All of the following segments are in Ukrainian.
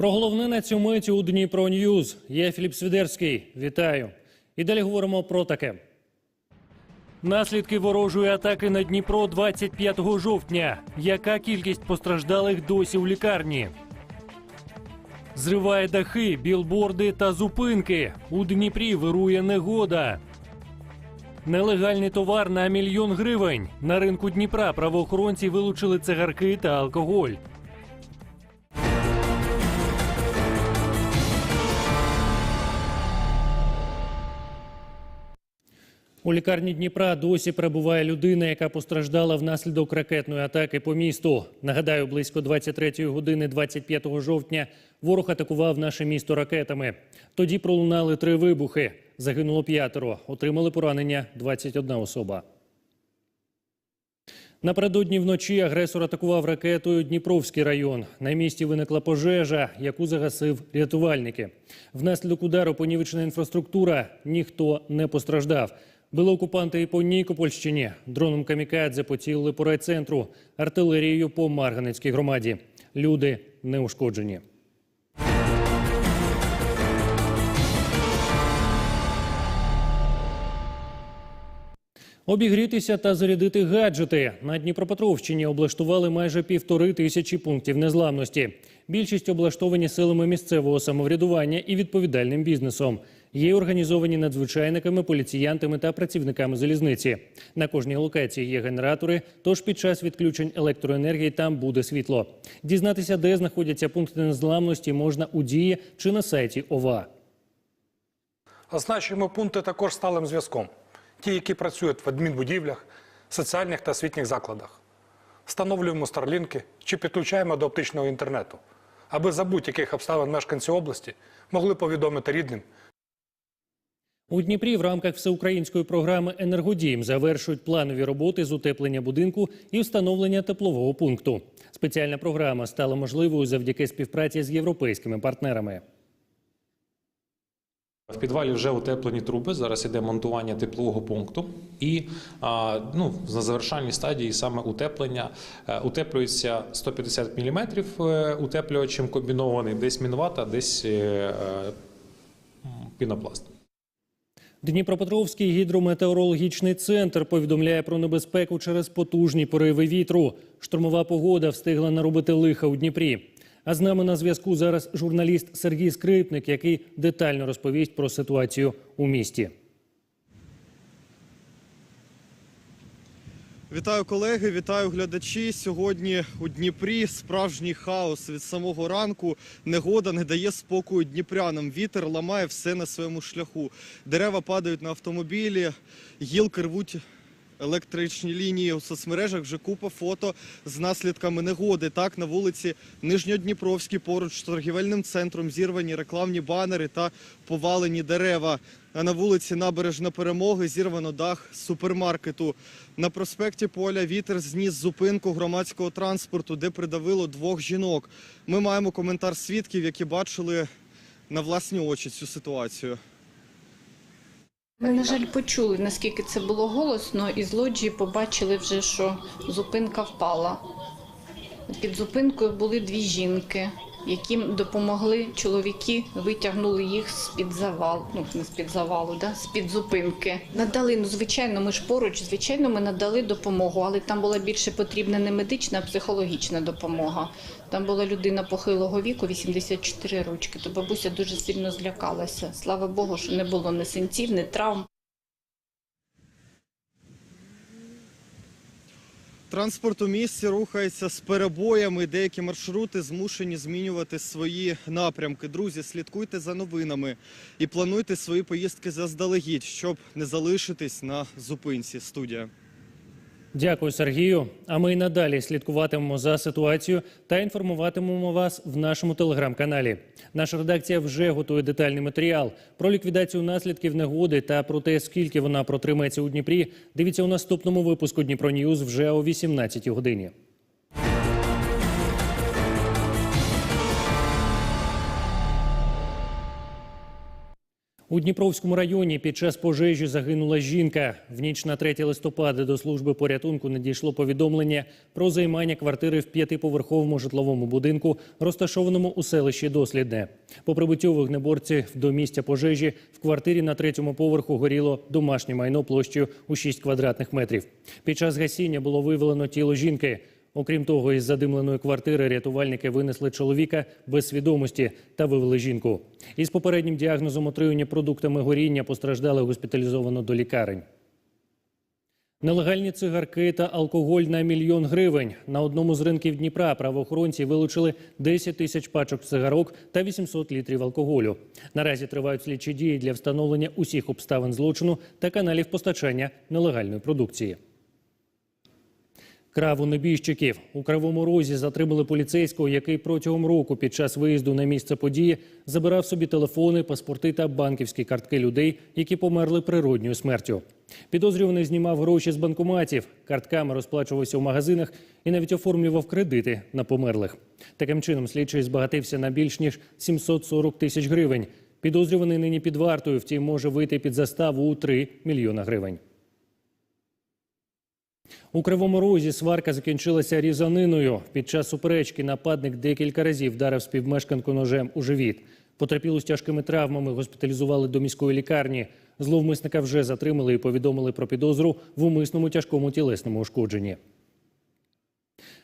Про головне на цю мить у Дніпро Ньюз. Я Філіп Свідерський. Вітаю. І далі говоримо про таке. Наслідки ворожої атаки на Дніпро 25 жовтня. Яка кількість постраждалих досі у лікарні? Зриває дахи, білборди та зупинки. У Дніпрі вирує негода. Нелегальний товар на мільйон гривень. На ринку Дніпра правоохоронці вилучили цигарки та алкоголь. У лікарні Дніпра досі перебуває людина, яка постраждала внаслідок ракетної атаки по місту. Нагадаю, близько 23 години 25 жовтня ворог атакував наше місто ракетами. Тоді пролунали три вибухи. Загинуло п'ятеро. Отримали поранення 21 особа. Напередодні вночі агресор атакував ракетою Дніпровський район. На місці виникла пожежа, яку загасив рятувальники. Внаслідок удару понівечена інфраструктура. Ніхто не постраждав. Били окупанти і по Нікопольщині. Дроном камікадзе поцілили по райцентру, артилерією по Марганецькій громаді. Люди не ушкоджені. Обігрітися та зарядити гаджети на Дніпропетровщині облаштували майже півтори тисячі пунктів незламності. Більшість облаштовані силами місцевого самоврядування і відповідальним бізнесом. Є організовані надзвичайниками, поліціянтами та працівниками залізниці. На кожній локації є генератори, тож під час відключень електроенергії там буде світло. Дізнатися, де знаходяться пункти незламності, можна у дії чи на сайті ОВА. Означуємо пункти також сталим зв'язком. Ті, які працюють в адмінбудівлях, соціальних та освітніх закладах. Встановлюємо старлінки чи підключаємо до оптичного інтернету, аби за будь-яких обставин мешканці області могли повідомити рідним У Дніпрі в рамках всеукраїнської програми Енергодім завершують планові роботи з утеплення будинку і встановлення теплового пункту. Спеціальна програма стала можливою завдяки співпраці з європейськими партнерами. В підвалі вже утеплені труби. Зараз іде монтування теплового пункту, і ну, на завершальній стадії саме утеплення Е, утеплюється 150 мм утеплювачем комбінований, десь мінвата, десь е, е, пінопласт. Дніпропетровський гідрометеорологічний центр повідомляє про небезпеку через потужні пориви вітру. Штурмова погода встигла наробити лиха у Дніпрі. А з нами на зв'язку зараз журналіст Сергій Скрипник, який детально розповість про ситуацію у місті. Вітаю колеги, вітаю глядачі. Сьогодні у Дніпрі справжній хаос від самого ранку. Негода не дає спокою дніпрянам. Вітер ламає все на своєму шляху. Дерева падають на автомобілі, гілки рвуть електричні лінії у соцмережах. Вже купа фото з наслідками негоди. Так на вулиці Нижньодніпровській поруч з торгівельним центром зірвані рекламні банери та повалені дерева. А на вулиці Набережна Перемоги зірвано дах супермаркету. На проспекті Поля вітер зніс зупинку громадського транспорту, де придавило двох жінок. Ми маємо коментар свідків, які бачили на власні очі цю ситуацію. Ми, на жаль, почули, наскільки це було голосно, і з лоджії побачили вже, що зупинка впала. Під зупинкою були дві жінки, яким допомогли чоловіки, витягнули їх з-під завалу, ну не з-під завалу, да, з-під зупинки. Надали, ну звичайно, ми ж поруч, звичайно, ми надали допомогу, але там була більше потрібна не медична, а психологічна допомога. Там була людина похилого віку, 84 рочки, то бабуся дуже сильно злякалася. Слава Богу, що не було ні синців, ні травм. Транспорт у місті рухається з перебоями. Деякі маршрути змушені змінювати свої напрямки. Друзі, слідкуйте за новинами і плануйте свої поїздки заздалегідь, щоб не залишитись на зупинці. Студія. Дякую, Сергію. А ми й надалі слідкуватимемо за ситуацією та інформуватимемо вас в нашому телеграм-каналі. Наша редакція вже готує детальний матеріал про ліквідацію наслідків негоди та про те, скільки вона протримається у Дніпрі. Дивіться у наступному випуску Дніпро Ньюз вже о 18 годині. У Дніпровському районі під час пожежі загинула жінка. В ніч на 3 листопада до служби порятунку надійшло повідомлення про займання квартири в п'ятиповерховому житловому будинку, розташованому у селищі Дослідне. По прибуттю вогнеборців до місця пожежі в квартирі на третьому поверху горіло домашнє майно площею у 6 квадратних метрів. Під час гасіння було виявлено тіло жінки. Окрім того, із задимленої квартири рятувальники винесли чоловіка без свідомості та вивели жінку. Із попереднім діагнозом отруєння продуктами горіння постраждали госпіталізовано до лікарень. Нелегальні цигарки та алкоголь на мільйон гривень. На одному з ринків Дніпра правоохоронці вилучили 10 тисяч пачок цигарок та 800 літрів алкоголю. Наразі тривають слідчі дії для встановлення усіх обставин злочину та каналів постачання нелегальної продукції. Краву небіжчиків у Кривому Розі затримали поліцейського, який протягом року під час виїзду на місце події забирав собі телефони, паспорти та банківські картки людей, які померли природньою смертю. Підозрюваний знімав гроші з банкоматів, картками розплачувався в магазинах і навіть оформлював кредити на померлих. Таким чином, слідчий збагатився на більш ніж 740 тисяч гривень. Підозрюваний нині під вартою, втім може вийти під заставу у 3 мільйона гривень. У Кривому Розі сварка закінчилася різаниною. Під час суперечки нападник декілька разів вдарив співмешканку ножем у живіт. Потерпілу з тяжкими травмами госпіталізували до міської лікарні. Зловмисника вже затримали і повідомили про підозру в умисному тяжкому тілесному ушкодженні.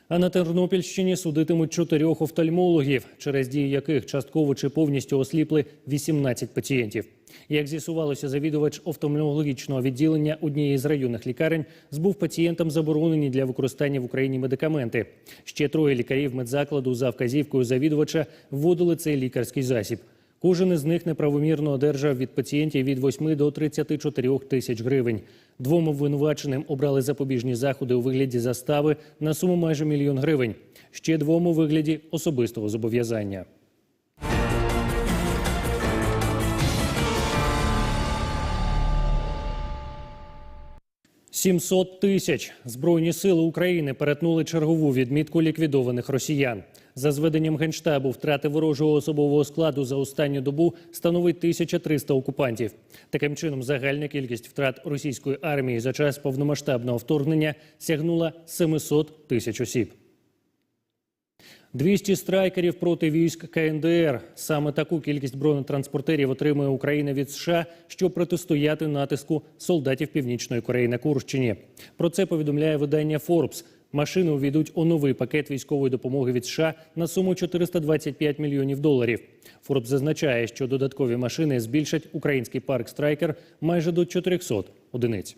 А на Тернопільщині судитимуть чотирьох офтальмологів, через дії яких частково чи повністю осліпли 18 пацієнтів. Як з'ясувалося, завідувач офтальмологічного відділення однієї з районних лікарень збув пацієнтам заборонені для використання в Україні медикаменти. Ще троє лікарів медзакладу за вказівкою завідувача вводили цей лікарський засіб. Кожен із них неправомірно одержав від пацієнтів від 8 до 34 тисяч гривень. Двом обвинуваченим обрали запобіжні заходи у вигляді застави на суму майже мільйон гривень. Ще двом у вигляді особистого зобов'язання. 700 тисяч збройні сили України перетнули чергову відмітку ліквідованих росіян. За зведенням генштабу, втрати ворожого особового складу за останню добу становить 1300 окупантів. Таким чином, загальна кількість втрат російської армії за час повномасштабного вторгнення сягнула 700 тисяч осіб. 200 страйкерів проти військ КНДР. Саме таку кількість бронетранспортерів отримує Україна від США, щоб протистояти натиску солдатів Північної Кореї на Курщині. Про це повідомляє видання Forbes. Машини увійдуть у новий пакет військової допомоги від США на суму 425 мільйонів доларів. Forbes зазначає, що додаткові машини збільшать український парк страйкер майже до 400 одиниць.